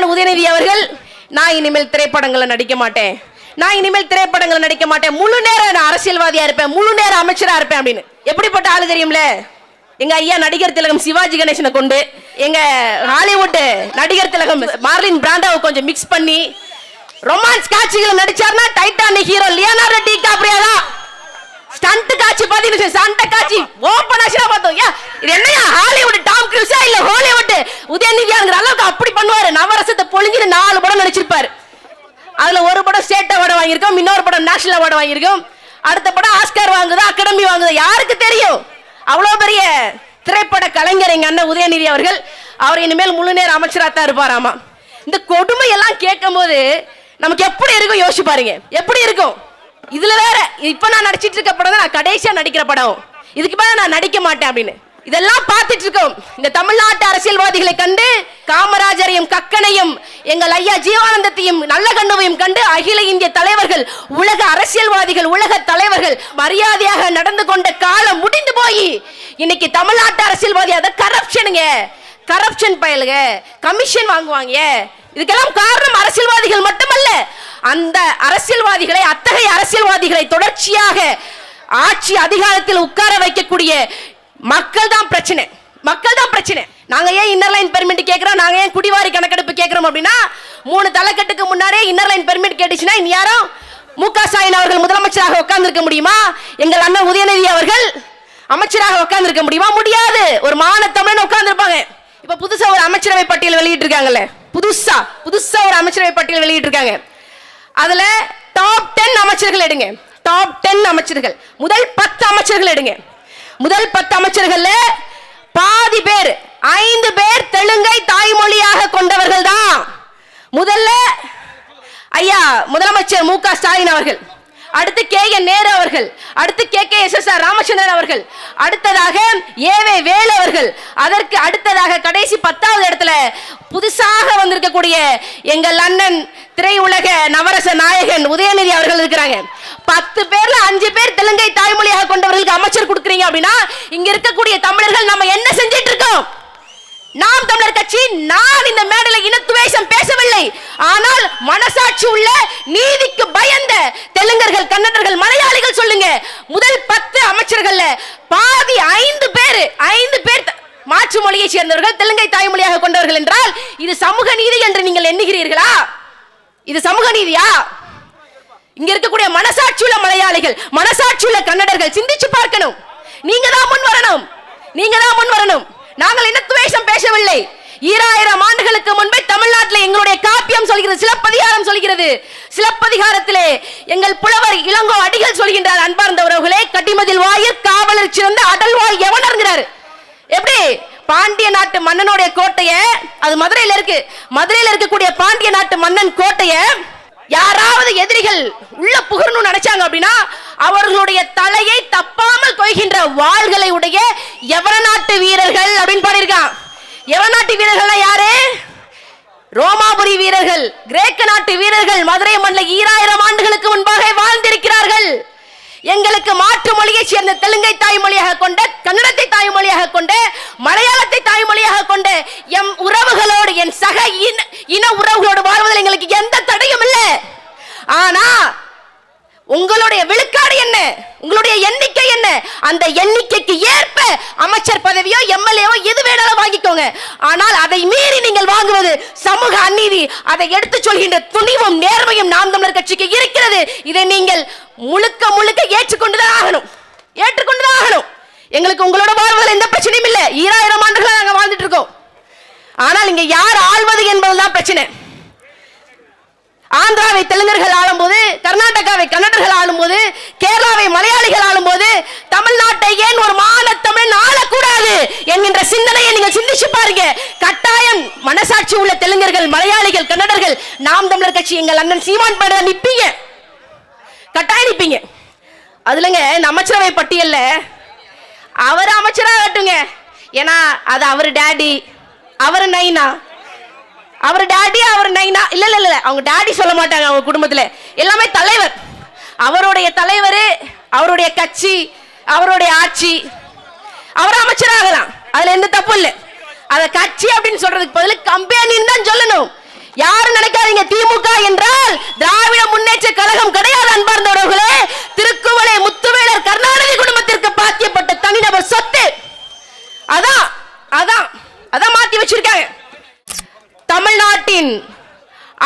அண்ணன் உதயநிதி அவர்கள் நான் இனிமேல் திரைப்படங்களை நடிக்க மாட்டேன். நான் இனிமேல் திரைப்படங்களை நடிக்க மாட்டேன். முழு நேரம் நான் அரசியல்வாதியா இருப்பேன். முழு நேரம் அமைச்சரா இருப்பேன் அப்படின்னு. எப்படிப்பட்ட ஆளு தெரியும்ல? எங்க ஐயா நடிகர் திலகம் சிவாஜி கணேசனை கொண்டு எங்க ஹாலிவுட் நடிகர் திலகம் மார்லின் பிராண்டாவை கொஞ்சம் மிக்ஸ் பண்ணி ரொமான்ஸ் காட்சிகள் நடிச்சார்னா Titanic hero Leonardo di Caprio தான். ஸ்டண்ட் காட்சி பாத்தீங்கன்னா சண்டை காட்சி ஓபன் ஆச்சுனா பார்த்தோம். ஏன் இது என்னையா? ஹாலிவுட் டாம் கிரூஸா இல்ல ஹாலிவுட் உதயநிதியாங்கிற அளவுக்கு அப்படி பண்ணுவாரு. நவரசத்தை பொழிஞ்சு நாலு படம் நடிச்சிருப்பாரு. அதுல ஒரு படம் ஸ்டேட் அவார்டு வாங்கியிருக்கோம் இன்னொரு படம் நேஷனல் அவார்டு வாங்கியிருக்கோம். அடுத்த படம் ஆஸ்கார் வாங்குது அகாடமி வாங்குது. யாருக்கு தெரியும்? அவ்வளவு பெரிய திரைப்பட கலைஞர் எங்க அண்ணன் உதயநிதி அவர்கள். அவர் இனிமேல் முழு நேர அமைச்சராக தான் இருப்பாராமா? இந்த கொடுமை எல்லாம் கேட்கும் போது நமக்கு எப்படி இருக்கும் யோசிச்சு பாருங்க. எப்படி இருக்கும்? இதுல வேற இப்ப நான் நடிச்சிட்டு இருக்க படம் தான் நான் கடைசியா நடிக்கிற படம். இதுக்கு மேலே நான் நடிக்க மாட்டேன் அப்படின்னு. இதெல்லாம் பார்த்துட்டு இருக்கோம். இந்த தமிழ்நாட்டு அரசியல்வாதிகளை கண்டு காமராஜரையும் கக்கனையும் எங்கள் ஐயா ஜீவானந்தத்தையும் நல்ல கண்ணுவையும் கண்டு அகில இந்திய தலைவர்கள் உலக அரசியல்வாதிகள் உலக தலைவர்கள் மரியாதையாக நடந்து கொண்ட காலம் முடிந்து போய். இன்னைக்கு தமிழ்நாட்டு அரசியல்வாதி அதை கரப்ஷனுங்க கரப்ஷன் பயலுங்க. கமிஷன் வாங்குவாங்க. இதுக்கெல்லாம் காரணம் அரசியல்வாதிகள் மட்டுமல்ல. அந்த அரசியல்வாதிகளை அத்தகைய அரசியல்வாதிகளை தொடர்ச்சியாக ஆட்சி அதிகாரத்தில் உட்கார வைக்கக்கூடிய மக்கள் தான் பிரச்சனை. மக்கள் தான் பிரச்சனை. நாங்க ஏன் இன்னர் லைன் பெர்மிட் கேக்குறோம்? நாங்க ஏன் குடிவாரி கணக்கெடுப்பு கேக்குறோம் அப்படின்னா மூணு தலைக்கட்டுக்கு முன்னாரே இன்னர் லைன் பெர்மிட் கேட்டுச்சுன்னா இனி யாரும் மு க ஸ்டாலின் அவர்கள் முதலமைச்சராக உட்கார்ந்துருக்க முடியுமா? எங்கள் அண்ணன் உதயநிதி அவர்கள் அமைச்சராக உட்கார்ந்துருக்க முடியுமா? முடியாது. ஒரு மான தமிழன் உட்கார்ந்திருப்பாங்க. இப்ப புதுசா ஒரு அமைச்சரவை பட்டியல் வெளியிட்டு இருக்காங்கல்ல புதுசா புதுசா ஒரு அமைச்சரவை பட்டியல் வெளியிட்டு இருக்காங்க அதுல டாப் டென் அமைச்சர்கள் எடுங்க. டாப் டென் அமைச்சர்கள். முதல் பத்து அமைச்சர்கள் எடுங்க. முதல் பத்து அமைச்சர்கள்ல பாதி பேர் ஐந்து பேர் தெலுங்கை தாய்மொழியாக கொண்டவர்கள் தான் முதல்ல ஐயா முதலமைச்சர் மு க ஸ்டாலின் அவர்கள் அடுத்து கே என் நேரு அவர்கள் அடுத்து K K S S R Ramachandran அவர்கள் அடுத்ததாக ஏவே வேலு அவர்கள் அதற்கு அடுத்ததாக கடைசி பத்தாவது இடத்துல புதுசாக வந்திருக்கக்கூடிய எங்கள் அண்ணன் திரையுலக நவரச நாயகன் உதயநிதி அவர்கள் இருக்கிறாங்க. பத்து பேர்ல அஞ்சு பேர் தெலுங்கை தாய்மொழியாக கொண்டவர்களுக்கு அமைச்சர் கொடுக்குறீங்க அப்படின்னா இங்க இருக்கக்கூடிய தமிழர்கள் நம்ம என்ன செஞ்சிட்டு இருக்கோம்? நாம் தமிழர் கட்சி நான் இந்த மேடல இனத்துவேஷம் பேசவில்லை. ஆனால் மனசாட்சி உள்ள நீதிக்கு பயந்த தெலுங்கர்கள் கன்னடர்கள் மலையாளிகள் சொல்லுங்க. முதல் பத்து அமைச்சர்கள்ல பாதி ஐந்து பேர் ஐந்து பேர் மாற்று மொழியை சேர்ந்தவர்கள் தெலுங்கை தாய்மொழியாக கொண்டவர்கள் என்றால் இது சமூக நீதி என்று நீங்கள் எண்ணுகிறீர்களா? இது சமூக நீதியா? இங்க இருக்கக்கூடிய மனசாட்சியுள்ள மலையாளிகள் மனசாட்சியுள்ள கன்னடர்கள் சிந்திச்சு பார்க்கணும். நீங்க தான் முன் வரணும். நீங்க தான் முன் வரணும். நாங்கள் என்ன துவேஷம் பேசவில்லை. ஈராயிரம் ஆண்டுகளுக்கு முன்பே தமிழ்நாட்டில் எங்களுடைய காப்பியம் சொல்கிறது சிலப்பதிகாரம் சொல்கிறது. சிலப்பதிகாரத்திலே எங்கள் புலவர் இளங்கோ அடிகள் சொல்கின்றார் அன்பார்ந்த உறவுகளே கட்டிமதில் வாயில் காவலர் சிறந்த அடல்வாள் எவனர்ங்கிறார் எப்படி? பாண்டிய நாட்டு மன்னனுடைய கோட்டைய அது மதுரையில் இருக்கு. மதுரையில் இருக்கக்கூடிய பாண்டிய நாட்டு மன்னன் கோட்டைய யாராவது எதிரிகள் உள்ள புகழணும் நினைச்சாங்க அப்படின்னா அவர்களுடைய தலையை தப்பாமல் கொய்கின்ற வாள்களை உடைய எவர நாட்டு வீரர்கள் அப்படின்னு பாடியிருக்கான். எவர நாட்டு வீரர்கள்னா யாரு? ரோமாபுரி வீரர்கள் கிரேக்க நாட்டு வீரர்கள் மதுரை மண்ணில் ஈராயிரம் ஆண்டுகளுக்கு முன்பாக எங்களுக்கு மாற்று மொழியை சேர்ந்த தெலுங்கை தாய்மொழியாக கொண்ட கன்னடத்தை தாய்மொழியாக கொண்டு மலையாளத்தை தாய்மொழியாக கொண்டு எம் உறவுகளோடு என் சக இன இன உறவுகளோடு வாழ்வதில் எங்களுக்கு எந்த தடையும் இல்லை. ஆனா உங்களுடைய விழுக்காடு என்ன? உங்களுடைய எண்ணிக்கை என்ன? அந்த எண்ணிக்கைக்கு ஏற்ப அமைச்சர் பதவியோ எம்எல்ஏவோ எது வேணாலும் வாங்கி வாங்கிக்கோங்க ஆனால் அதை மீறி நீங்கள் வாங்குவது சமூக அநீதி. அதை எடுத்து சொல்கின்ற துணிவும் நேர்மையும் நாம் தமிழர் கட்சிக்கு இருக்கிறது. இதை நீங்கள் முழுக்க முழுக்க ஏற்றுக்கொண்டுதான் ஆகணும். ஏற்றுக்கொண்டுதான் ஆகணும். எங்களுக்கு உங்களோட வாழ்வதில் எந்த பிரச்சனையும் இல்லை. ஈராயிரம் ஆண்டுகளா நாங்க வாழ்ந்துட்டு இருக்கோம். ஆனால் இங்க யார் ஆள்வது என்பதுதான் பிரச்சனை. ஆந்திராவை தெலுங்கர்கள் ஆளும்போது கர்நாடகாவை கன்னடர்கள் ஆளும்போது கேரளாவை மலையாளிகள் ஆளும்போது தமிழ்நாட்டை ஏன் ஒரு மான என்கின்ற சிந்தனையை நீங்கள் சிந்திச்சு பாருங்க. கட்டாயம் மனசாட்சி உள்ள தெலுங்கர்கள் மலையாளிகள் கன்னடர்கள் நாம் தமிழர் கட்சி எங்கள் அண்ணன் சீமான் பாட நிப்பீங்க. கட்டாயம் நிப்பீங்க. அதுலங்க இந்த அமைச்சரவை பட்டியல்ல அவர் அமைச்சராகட்டுங்க ஏன்னா அது அவர் டேடி அவர் நைனா. அவர் டாடி அவர் நைனா. இல்ல இல்ல இல்ல அவங்க டாடி சொல்ல மாட்டாங்க அவங்க குடும்பத்துல. எல்லாமே தலைவர். அவருடைய தலைவர் அவருடைய கட்சி அவருடைய ஆட்சி. அவர் அமைச்சராகலாம். அதுல எந்த தப்பு இல்லை. அத கட்சி அப்படின்னு சொல்றதுக்கு பதில் கம்பெனின்னு தான் சொல்லணும். யாரும் நினைக்காதீங்க திமுக என்றால் திராவிட முன்னேற்ற கழகம் கிடையாது அன்பார்ந்தவர்களே. திருக்குவளை முத்துவேலர் கருணாநிதி குடும்பத்திற்கு பாத்தியப்பட்ட தனிநபர் சொத்து. அதான் அதான் அதான் மாத்தி வச்சிருக்காங்க. தமிழ்நாட்டின்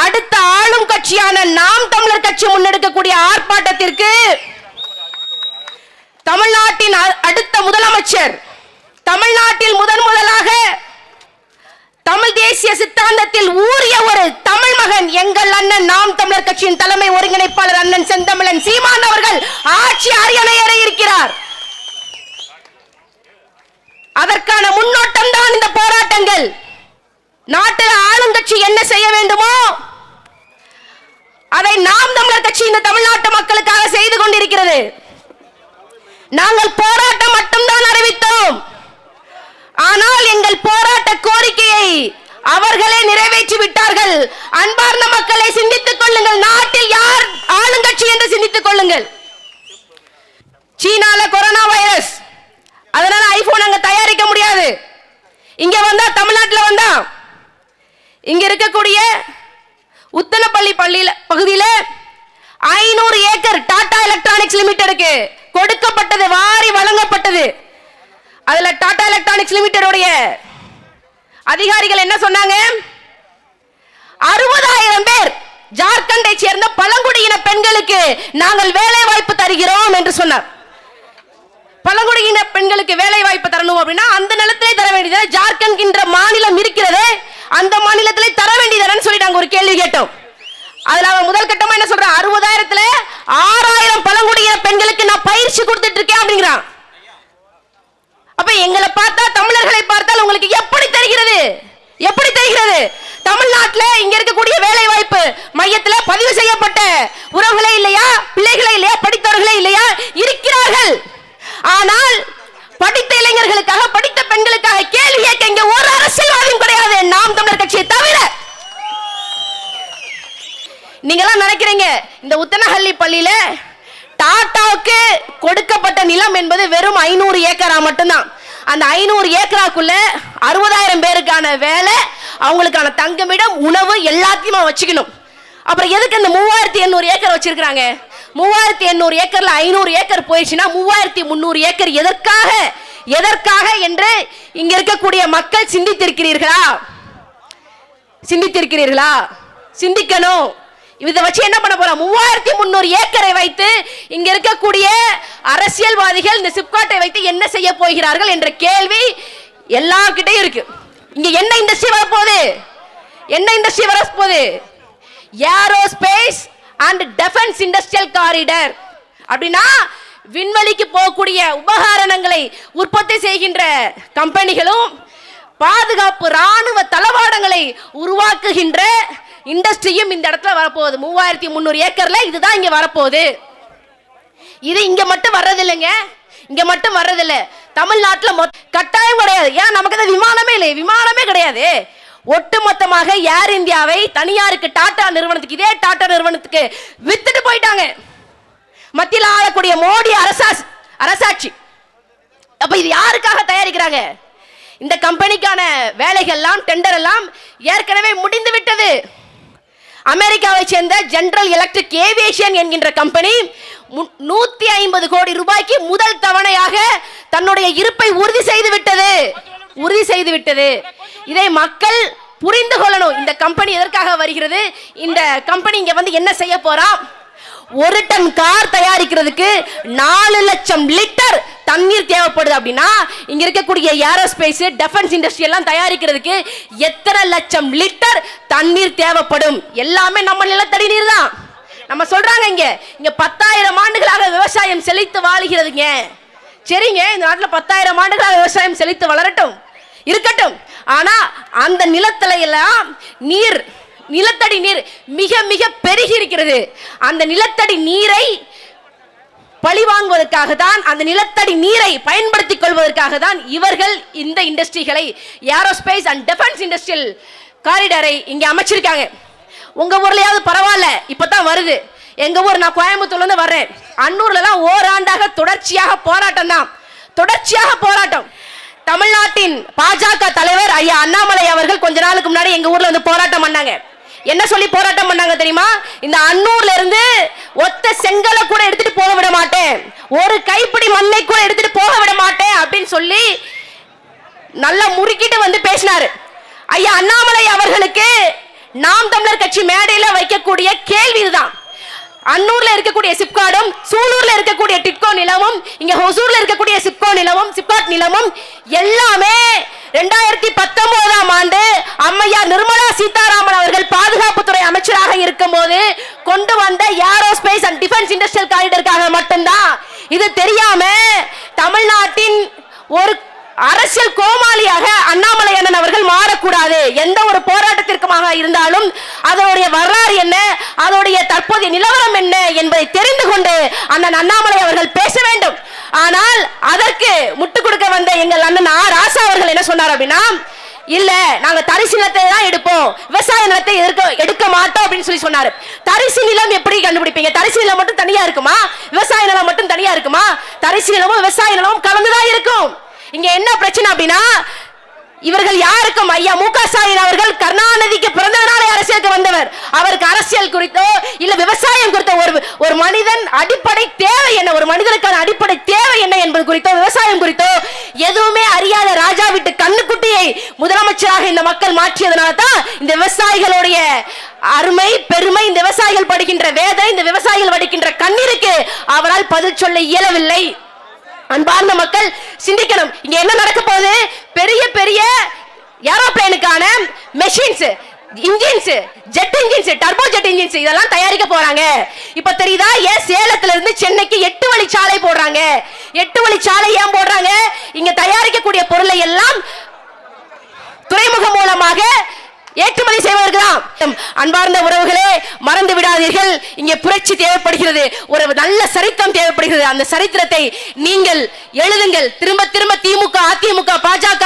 அடுத்த ஆளும் கட்சியான நாம் தமிழர் கட்சி முன்னெடுக்கக்கூடிய ஆர்ப்பாட்டத்திற்கு தமிழ்நாட்டின் அ- அடுத்த முதலமைச்சர். தமிழ்நாட்டில் முதன் முதலாக தமிழ் தேசிய சித்தாந்தத்தில் ஊறிய ஒரு தமிழ் மகன் எங்கள் அண்ணன் நாம் தமிழர் கட்சியின் தலைமை ஒருங்கிணைப்பாளர் அண்ணன் செந்தமிழன் சீமான் அவர்கள் ஆட்சி அரியணை இருக்கிறார். அதற்கான முன்னோட்டம் தான் இந்த போராட்டங்கள். நாட்டில் ஆளுங்கட்சி என்ன செய்ய வேண்டுமோ அதை நாம் தமிழர் கட்சி இந்த தமிழ்நாட்டு மக்களுக்காக செய்து கொண்டிருக்கிறது. நாங்கள் போராட்டம் மட்டும்தான் அறிவித்தோம். ஆனால் எங்கள் போராட்ட கோரிக்கையை அவர்களே நிறைவேற்றி விட்டார்கள். அன்பார்ந்த மக்களை சிந்தித்துக் கொள்ளுங்கள். நாட்டில் யார் ஆளுங்கட்சி என்று சிந்தித்துக் கொள்ளுங்கள். சீனால கொரோனா வைரஸ். அதனால ஐபோன் அங்க தயாரிக்க முடியாது. இங்க வந்தா தமிழ்நாட்டில் வந்தா. இங்க இருக்கக்கூடிய உத்தனப்பள்ளி பள்ளியில பகுதியில் ஐநூறு ஏக்கர் டாடா எலக்ட்ரானிக்ஸ் லிமிடெடுக்கு கொடுக்கப்பட்டது வாரி வழங்கப்பட்டது. அதுல டாடா எலக்ட்ரானிக்ஸ் லிமிடெடுடைய அதிகாரிகள் என்ன சொன்னாங்க? அறுபதாயிரம் பேர் ஜார்க்கண்டை சேர்ந்த பழங்குடியின பெண்களுக்கு நாங்கள் வேலை வாய்ப்பு தருகிறோம் என்று சொன்னார். பழங்குடியின பெண்களுக்கு வேலை வாய்ப்பு தரணும் அப்படின்னா அந்த நிலத்திலே தர வேண்டியது ஜார்க்கண்ட் என்ற மாநிலம் இருக்கிறது. அந்த மாநிலத்திலே தர வேண்டியதுன்னு சொல்லி நாங்கள் ஒரு கேள்வி கேட்டோம். அதுல அவன் முதல் கட்டமா என்ன சொல்றான்? அறுபதாயிரத்துல ஆறாயிரம் பழங்குடியின பெண்களுக்கு நான் பயிற்சி கொடுத்துட்டு இருக்கேன் அப்படிங்கிறான். அப்ப எங்களை பார்த்தா தமிழர்களை பார்த்தால் உங்களுக்கு எப்படி தெரிகிறது? எப்படி தெரிகிறது? தமிழ்நாட்டுல இங்க இருக்கக்கூடிய வேலை வாய்ப்பு மையத்துல பதிவு செய்யப்பட்ட உறவுகளே இல்லையா? பிள்ளைகளே இல்லையா? படித்தவர்களே இல்லையா இருக்கிறார்கள் ஆனால் படித்த இளைஞர்களுக்காக படித்த பெண்களுக்காக கேள்வி கேட்க இங்க ஒரு அரசியல்வாதியும் கிடையாது நாம் தமிழர் கட்சியை தவிர நீங்களாம் நினைக்கிறீங்க இந்த உத்தனஹள்ளி பள்ளியில டாட்டாவுக்கு கொடுக்கப்பட்ட நிலம் என்பது வெறும் ஐநூறு ஏக்கரா மட்டும்தான். அந்த ஐநூறு ஏக்கராக்குள்ள அறுபதாயிரம் பேருக்கான வேலை அவங்களுக்கான தங்குமிடம் உணவு எல்லாத்தையுமே வச்சுக்கணும். அப்புறம் எதுக்கு இந்த மூவாயிரத்தி எண்ணூறு ஏக்கர் வச்சிருக்கிறாங்க? மூவாயிரத்தி எண்ணூறு ஏக்கர்ல ஐநூறு ஏக்கர் போயிடுச்சுன்னா மூவாயிரத்தி முந்நூறு ஏக்கர் எதற்காக எதற்காக என்று இங்க இருக்கக்கூடிய மக்கள் சிந்தித்திருக்கிறீர்களா? சிந்தித்திருக்கிறீர்களா? சிந்திக்கணும். இதை வச்சு என்ன பண்ண போறோம்? மூவாயிரத்தி முந்நூறு ஏக்கரை வைத்து இங்க இருக்கக்கூடிய அரசியல்வாதிகள் இந்த சிப்காட்டை வைத்து என்ன செய்ய போகிறார்கள் என்ற கேள்வி எல்லார்கிட்டயும் இருக்கு. இங்க என்ன இண்டஸ்ட்ரி வரப்போகுது? என்ன இண்டஸ்ட்ரி வரப்போகுது? Aerospace and defence industrial corridor அப்படின்னா விண்வெளிக்கு போகக்கூடிய உபகரணங்களை உற்பத்தி செய்கின்ற கம்பெனிகளும் பாதுகாப்பு ராணுவ தளவாடங்களை உருவாக்குகின்ற இண்டஸ்ட்ரியும் இந்த இடத்துல வரப்போகுது. மூவாயிரத்தி முந்நூறு ஏக்கர்ல இதுதான் இங்க வரப்போகுது. இது இங்க மட்டும் வர்றதில்லைங்க. இங்க மட்டும் வர்றதில்ல. தமிழ்நாட்டுல மொத்- கட்டாயம் கிடையாது. ஏன்? நமக்கு தான் விமானமே இல்லை விமானமே கிடையாது. ஒட்டுமொத்தமாக ஏர் இந்தியாவை தனியாருக்கு டாடா நிறுவனத்துக்கு இதே டாடா நிறுவனத்துக்கு வித்துட்டு போயிட்டாங்க. மத்தியில் ஆளக்கூடிய மோடி அரசாட்சி. அப்ப இது யாருக்காக தயாரிக்கிறாங்க? இந்த கம்பெனிக்கான வேலைகள்லாம் டெண்டர் எல்லாம் ஏற்கனவே முடிந்து விட்டது அமெரிக்காவை சேர்ந்த ஜெனரல் எலக்ட்ரிக் ஏவியேஷன் என்கின்ற கம்பெனி மு- நூத்தி ஐம்பது கோடி ரூபாய்க்கு முதல் தவணையாக தன்னுடைய இருப்பை உறுதி செய்து விட்டது உறுதி செய்து விட்டது இதை மக்கள் புரிந்து கொள்ளணும். இந்த கம்பெனி எதற்காக வருகிறது? இந்த கம்பெனி இங்க வந்து என்ன செய்ய போறா? ஒரு டன் கார் தயாரிக்கிறதுக்கு நாலு லட்சம் லிட்டர் தண்ணீர் தேவைப்படுது அப்படின்னா இங்க இருக்கக்கூடிய ஏரோஸ்பேஸ் டெஃபென்ஸ் இண்டஸ்ட்ரி எல்லாம் தயாரிக்கிறதுக்கு எத்தனை லட்சம் லிட்டர் தண்ணீர் தேவைப்படும்? எல்லாமே நம்ம நிலத்தடி நீர் தான். நம்ம சொல்றாங்க இங்க இங்க பத்தாயிரம் ஆண்டுகளாக விவசாயம் செழித்து வாழுகிறதுங்க. சரிங்க இந்த நாட்டில் பத்தாயிரம் ஆண்டுகளாக விவசாயம் செழித்து வளரட்டும் இருக்கட்டும். ஆனா அந்த நிலத்துல எல்லாம் நீர் நிலத்தடி நீர் மிக மிக பெருகி இருக்கிறது. அந்த நிலத்தடி நீரை பழி வாங்குவதற்காக தான் அந்த நிலத்தடி நீரை பயன்படுத்திக் கொள்வதற்காக தான் இவர்கள் இந்த இண்டஸ்ட்ரிகளை ஏரோஸ்பேஸ் அண்ட் டிஃபென்ஸ் இண்டஸ்ட்ரியல் காரிடரை இங்கே அமைச்சிருக்காங்க. உங்கள் ஊர்லையாவது பரவாயில்ல இப்போ தான் வருது. எங்கள் ஊர் நான் கோயம்புத்தூர்லேருந்து வர்றேன். அன்னூர்லலாம் ஓராண்டாக தொடர்ச்சியாக போராட்டம் தான். தொடர்ச்சியாக போராட்டம். தமிழ்நாட்டின் பாஜக தலைவர் ஐயா அண்ணாமலை அவர்கள் கொஞ்ச நாளுக்கு முன்னாடி எங்கள் ஊரில் வந்து போராட்டம் பண்ணாங்க. என்ன சொல்லி போராட்டம் பண்ணாங்க தெரியுமா? இந்த அன்னூர்ல இருந்து ஒத்த செங்கலை கூட எடுத்துட்டு போக விட மாட்டேன். ஒரு கைப்பிடி மண்ணை கூட எடுத்துட்டு போக விட மாட்டேன் அப்படின்னு சொல்லி நல்லா முறுக்கிட்டு வந்து பேசினாரு. ஐயா அண்ணாமலை அவர்களுக்கு நாம் தமிழர் கட்சி மேடையில வைக்கக்கூடிய கேள்வி இதுதான். அன்னூர்ல இருக்கக்கூடிய சிப்காடும் சூலூர்ல இருக்கக்கூடிய டிட்கோ நிலமும் இங்க ஹொசூர்ல இருக்கக்கூடிய சிப்கோ நிலமும் சிப்காட் நிலமும் எல்லாமே ரெண்டாயிரத்தி பத்தொன்பதாம் ஆண்டு அம்மையார் நிர்மலா சீதாராமன் அவர்கள் பாதுகாப்புத்துறை அமைச்சராக இருக்கும்போது கொண்டு வந்த ஏரோஸ்பேஸ் அண்ட் டிஃபென்ஸ் இண்டஸ்ட்ரியல் காரிடருக்காக மட்டும்தான். இது தெரியாம தமிழ்நாட்டின் ஒரு அரசியல் கோமாளியாக அண்ணாமலை அண்ணன் அவர்கள் மாறக்கூடாது. எந்த ஒரு போராட்டத்திற்குமாக இருந்தாலும் அதனுடைய வரலாறு என்ன? அதனுடைய தற்போதைய நிலவரம் என்ன என்பதை தெரிந்து கொண்டு அண்ணன் அண்ணாமலை அவர்கள் பேச வேண்டும். ஆனால் அதற்கு முட்டு கொடுக்க வந்த எங்கள் அண்ணன் ஆ ராசா அவர்கள் என்ன சொன்னார் அப்படின்னா இல்ல நாங்க தரிசு நிலத்தை தான் எடுப்போம். விவசாய நிலத்தை எடுக்க எடுக்க மாட்டோம் அப்படின்னு சொல்லி சொன்னாரு. தரிசு நிலம் எப்படி கண்டுபிடிப்பீங்க? தரிசு நிலம் மட்டும் தனியா இருக்குமா? விவசாய நிலம் மட்டும் தனியா இருக்குமா? தரிசு நிலமும் விவசாய நிலமும் கலந்துதான் இருக்கும். இங்க என்ன பிரச்சனை அப்படின்னா இவர்கள் யாருக்கும் ஐயா மு க ஸ்டாலின் அவர்கள் கருணாநிதிக்கு பிறந்ததனாலே அரசியலுக்கு வந்தவர். அவருக்கு அரசியல் குறித்தோ இல்ல விவசாயம் குறித்த ஒரு ஒரு மனிதன் அடிப்படை தேவை என்ன? ஒரு மனிதனுக்கான அடிப்படை தேவை என்ன என்பது குறித்தோ விவசாயம் குறித்தோ எதுவுமே அறியாத ராஜா வீட்டு கண்ணுக்குட்டியை முதலமைச்சராக இந்த மக்கள் மாற்றியதனால தான் இந்த விவசாயிகளுடைய அருமை பெருமை இந்த விவசாயிகள் படுகின்ற வேதனை இந்த விவசாயிகள் படுகின்ற கண்ணீருக்கு அவரால் பதில் சொல்ல இயலவில்லை. அன்பார்ந்த மக்கள் சிந்திக்கணும். இங்க என்ன நடக்க போகுது? பெரிய பெரிய ஏரோப்ளேனுக்கான machines engines jet engines turbo jet engines இதெல்லாம் தயாரிக்க போறாங்க. இப்ப தெரியுதா? ஏன் சேலத்துல இருந்து சென்னைக்கு எட்டு வழி சாலை போடுறாங்க. எட்டு வழி சாலை ஏன் போடுறாங்க? இங்க தயாரிக்கக்கூடிய பொருளை எல்லாம் துறைமுகம் மூலமாக ஏற்றுமதி செய்வதற்கு தான். அன்பார்ந்த உறவுகளே மறந்து விடாதீர்கள். இங்கே புரட்சி தேவைப்படுகிறது. ஒரு நல்ல சரித்திரம் தேவைப்படுகிறது. அந்த சரித்திரத்தை நீங்கள் எழுதுங்கள். திரும்ப திரும்ப திமுக அதிமுக பாஜக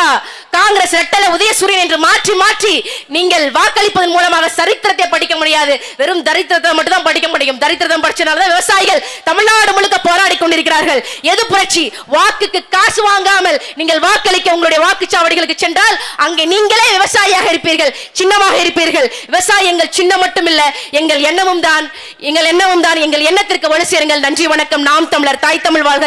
காங்கிரஸ் ரெட்டல உதயசூரியன் என்று மாற்றி மாற்றி நீங்கள் வாக்களிப்பதன் மூலமாக சரித்திரத்தை படிக்க முடியாது. வெறும் தரித்திரத்தை மட்டும் தான் படிக்க முடியும். தரித்திரத்தை படிச்சனாலதான் விவசாயிகள் தமிழ்நாடு முழுக்க போராடி கொண்டிருக்கிறார்கள். எது புரட்சி? வாக்குக்கு காசு வாங்காமல் நீங்கள் வாக்களிக்க உங்களுடைய வாக்குச்சாவடிகளுக்கு சென்றால் அங்கே நீங்களே விவசாயியாக இருப்பீர்கள். சின்னமாக இருப்பீர்கள். விவசாயி எங்கள் சின்னம் மட்டுமில்ல எங்கள் எண்ணமும் தான். எங்கள் எண்ணமும் தான். எங்கள் எண்ணத்திற்கு வலு சேருங்கள். நன்றி வணக்கம். நாம் தமிழர். தாய் தமிழ் வாழ்க